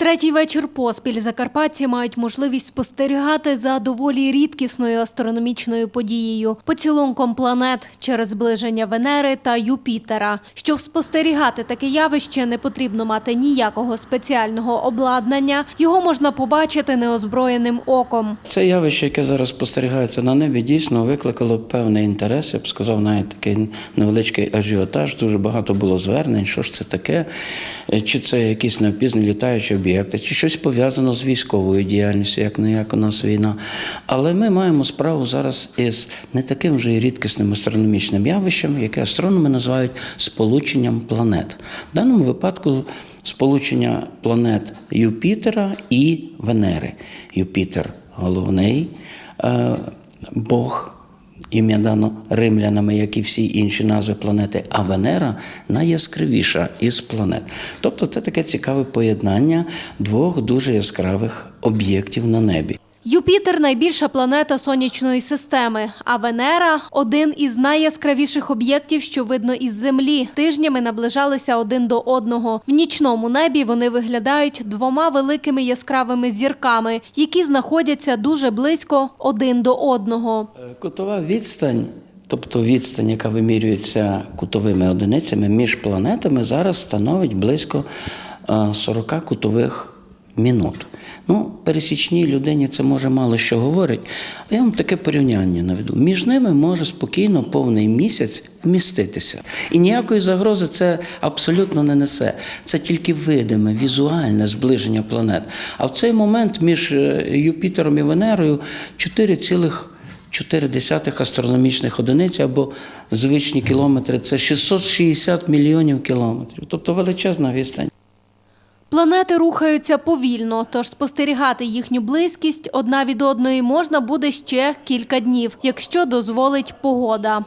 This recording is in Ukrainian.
Третій вечір поспіль закарпатці мають можливість спостерігати за доволі рідкісною астрономічною подією поцілунком планет через зближення Венери та Юпітера. Щоб спостерігати таке явище, не потрібно мати ніякого спеціального обладнання. Його можна побачити неозброєним оком. Це явище, яке зараз спостерігається на небі, дійсно викликало певний інтерес. Я б сказав, навіть такий невеличкий ажіотаж. Дуже багато було звернень. Що ж це таке? Чи це якісь неопізнані літаючі об'єкти, чи щось пов'язано з військовою діяльністю, як не як у нас війна. Але ми маємо справу зараз із не таким вже і рідкісним астрономічним явищем, яке астрономи називають сполученням планет. В даному випадку сполучення планет Юпітера і Венери. Юпітер головний е, Бог. Ім'я дано римлянами, як і всі інші назви планети, а Венера найяскравіша із планет. Тобто це таке цікаве поєднання двох дуже яскравих об'єктів на небі. Юпітер найбільша планета сонячної системи, а Венера один із найяскравіших об'єктів, що видно із Землі. Тижнями наближалися один до одного. В нічному небі вони виглядають двома великими яскравими зірками, які знаходяться дуже близько один до одного. Е, Кутова відстань, тобто відстань, яка вимірюється кутовими одиницями між планетами, зараз становить близько е, 40 кутових мінут. Ну, пересічній людині це може мало що говорить, але я вам таке порівняння наведу. Між ними може спокійно повний місяць вміститися. І ніякої загрози це абсолютно не несе. Це тільки видиме, візуальне зближення планет. А в цей момент між е, Юпітером і Венерою 4,4 астрономічних одиниць або звичні кілометри це 660 мільйонів кілометрів. Тобто величезна відстань. Планети рухаються повільно, тож спостерігати їхню близькість одна від одної можна буде ще кілька днів, якщо дозволить погода.